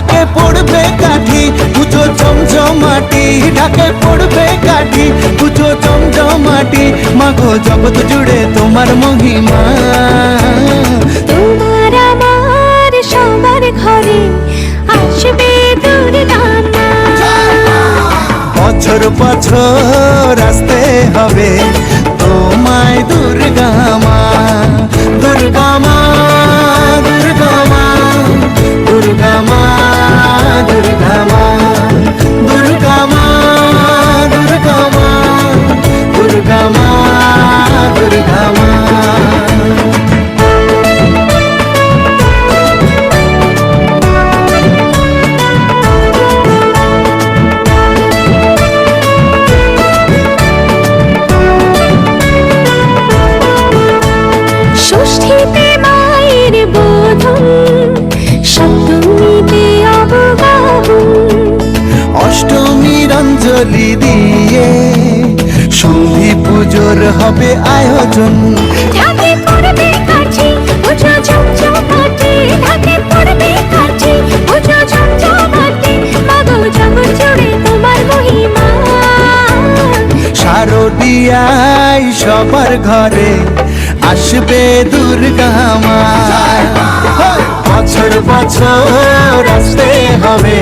ঢাকে পড়বে কাঠি পুজো চমচমাটি ঢাকে পড়বে কাঠি পুজো চমচমাটি মাগো জগৎ জুড়ে তোমার মহিমা। তোমার আমার সবার ঘরে আসবে বছর বছর আসতে হবে তোমায় দুর্গা মা দুর্গা মা ষষ্ঠীতে মায়ের বোধন সপ্তমীতে অবগাহন। অষ্টমীর অঞ্জলি দিয়ে সন্ধি পুজোর হবে আয়োজন। ঢাকে পড়বে কাঠি পুজো ঝমঝমাটি ঢাকে পড়বে কাঠি পুজো ঝমঝমাটি মাগো জগৎ জুড়ে তোমার মহিমা। শারদিয়ায় সবার ঘরে আসবে দুর্গা মা। বছর বছর আসতে হবে।